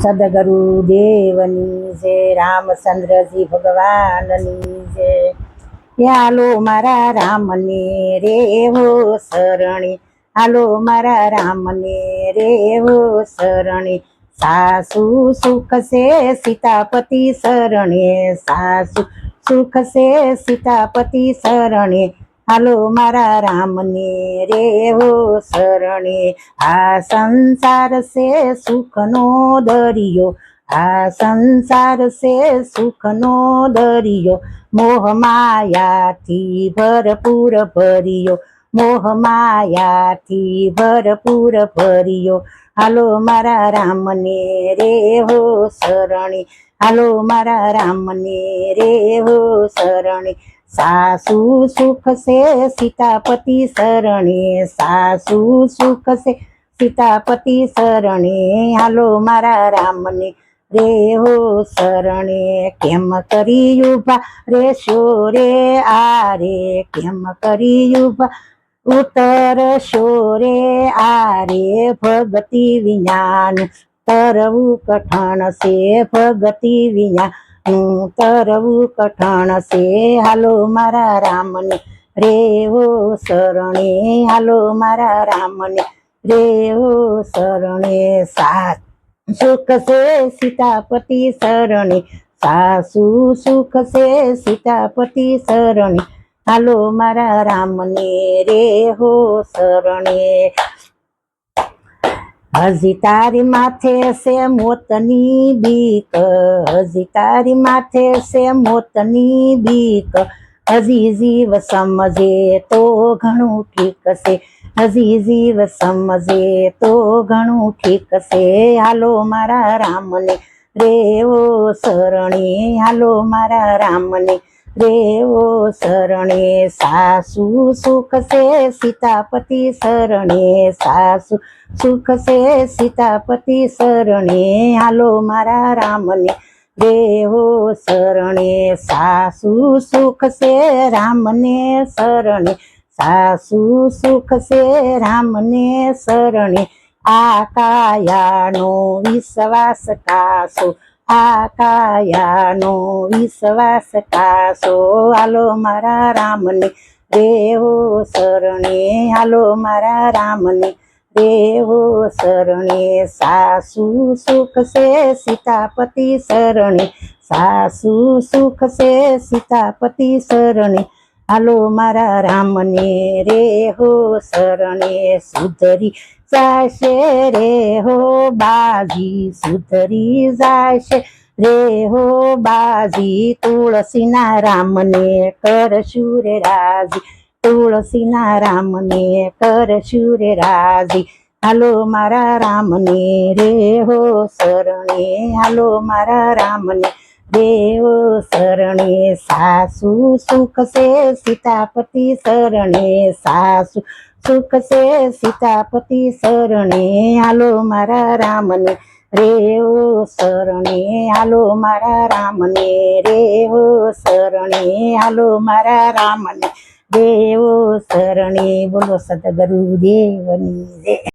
સદગુરુ દેવની જય રામચંદ્રજી ભગવાનની જે હાલો મારા રામને રે હો શરણી હાલો મારા રામને રે હો શરણી સાસુ સુખ છે સીતાપતિ શરણે સાસુ સુખ છે સીતાપતિ શરણે હાલો મારા રામને રે હો શરણે. આ સંસાર છે સુખનો દરિયો. આ સંસાર છે સુખનો દરિયો. મોહ માયાથી ભરપૂર ભર્યો. મોહ માયાથી ભરપૂર ભર્યો. હાલો મારા રામને રે હો શરણે. હાલો મારા રામને રે હો શરણે. સાસુ સુખ છે, સીતાપતિ શરણે. સાસુ સુખ છે, સીતાપતિ શરણે. હાલો મારા રામને રે હો શરણે. કેમ કરી ઊભા રે શોરે આરે? કેમ કરી ઊભા ઉતર શોરે આરે? ભગતિ વિજ્ઞાન તરવું કઠણ છે, ભગતિ હું તરવું કઠણ છે? હાલો મારા રામને રે હો શરણે. હાલો મારા રામને રે હો શરણે. સાત સુખ છે સીતાપતિ શરણે. સાસુ સુખ છે સીતાપતિ શરણે. હાલો મારા રામને રે હો શરણે. હજી તારી માથે છે મોતની બીક હજી તારી માથે છે મોતની બીક. હજી જીવ સમજે તો ઘણું ઠીક છે હજી જીવ સમજે તો ઘણું ઠીક છે. હાલો મારા રામને, રેવો શરણે, હાલો મારા રામને રેવો શરણે સાસુ સુખ છે, સીતાપતિ શરણે સાસુ સુખ છે, સીતાપતિ શરણે. હાલો મારા રામને, દેવો શરણે સાસુ સુખ છે, રામને શરણે. સાસુ સુખ છે, રામને શરણે. આ કાયાનો વિશ્વાસ કાસો આ કાયાનો વિશ્વાસ કાસો હાલો મારા રામને દેવો શરણે. હાલો મારા રામને દેવો શરણે. સાસુ સુખ છે સીતાપતિ શરણે. સાસુ સુખ છે સીતાપતિ શરણે. હાલો મારા રામને રે હો શરણે. સુધરી જાશે રે હો બાજી સુધરી જાશે રે હો બાજી તુલસીના રામને કરશું રે રાજી તુલસીના રામને કરશું રે રાજી હાલો મારા રામને રે હો શરણે હાલો મારા રામને દેવો શરણે સાસુ, સુખ સે સીતાપતિ શરણે સાસુ, સુખ સે સીતાપતિ શરણે. આલો મારા રામને, રેવો શરણે. આલો મારા રામને, રેવો શરણે. આલો મારા રામને દેવો શરણે. બોલો સદગુરુ દેવની